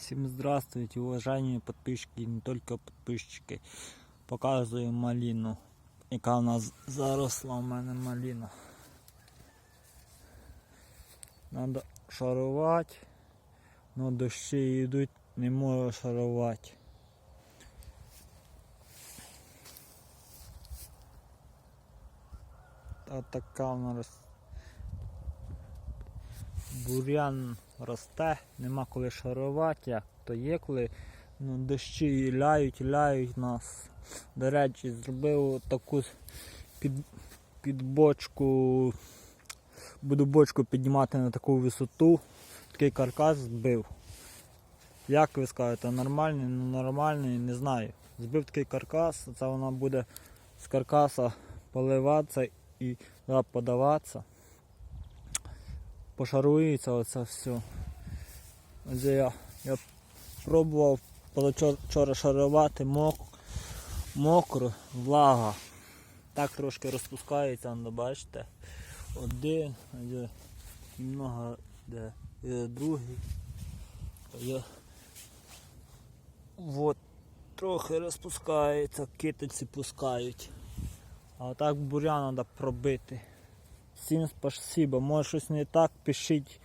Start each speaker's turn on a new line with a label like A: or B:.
A: Всем здравствуйте, уважаемые подписчики, не только подписчики. Показую малину, яка у нас заросла у мене малина. Надо шарувати, но дощі йдуть, не можу шарувати. Та така рос... бурян росте, нема коли шарувати, як то є, коли ну, дощі ляють, ляють нас. До речі, зробив таку під, під бочку, буду бочку піднімати на таку висоту, такий каркас збив. Як ви скажете, нормальний, ненормальний, не знаю. Збив такий каркас, це вона буде з каркаса поливатися і подаватися. Пошарується оце все. Ось я, я пробував позавчора шарувати мок, мокро, влага. Так трошки розпускається, ну, бачите. Один, є много де, є другий. Є. Вот, трохи розпускається, китиці пускають. А так бурян треба пробити. Всім спасибо. Може щось не так, пишіть